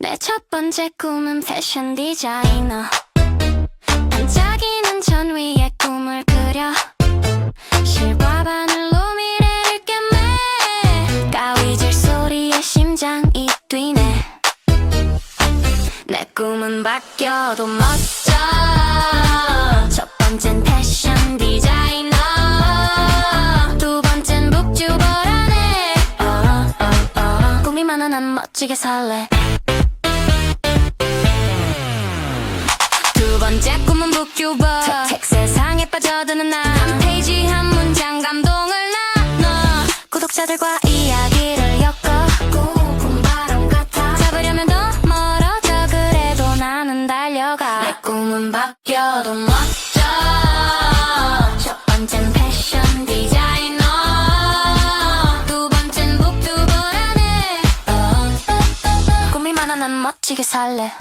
내 첫 번째 꿈은 패션 디자이너. 반짝이는 천 위에 꿈을 그려. 실과 바늘로 미래를 꿰매. 까위질 소리에 심장이 뛰네. 내 꿈은 바뀌어도 멋져. 첫 번째는 패션 디자이너. 두 번째는 북주벌하네. 어, 어, 어. 꿈이 많아 난 멋지게 살래 북주버. 책 세상에 빠져드는 나 한 페이지 한 문장 감동을 나눠. 구독자들과 이야기를 엮어. 꿈 바람 같아. 잡으려면 더 멀어져. 그래도 나는 달려가. 내 꿈은 바뀌어도 멋져. 첫 번째는 패션 디자이너. 두 번째는 북두벌하네. 어, 꿈이 많아 난 멋지게 살래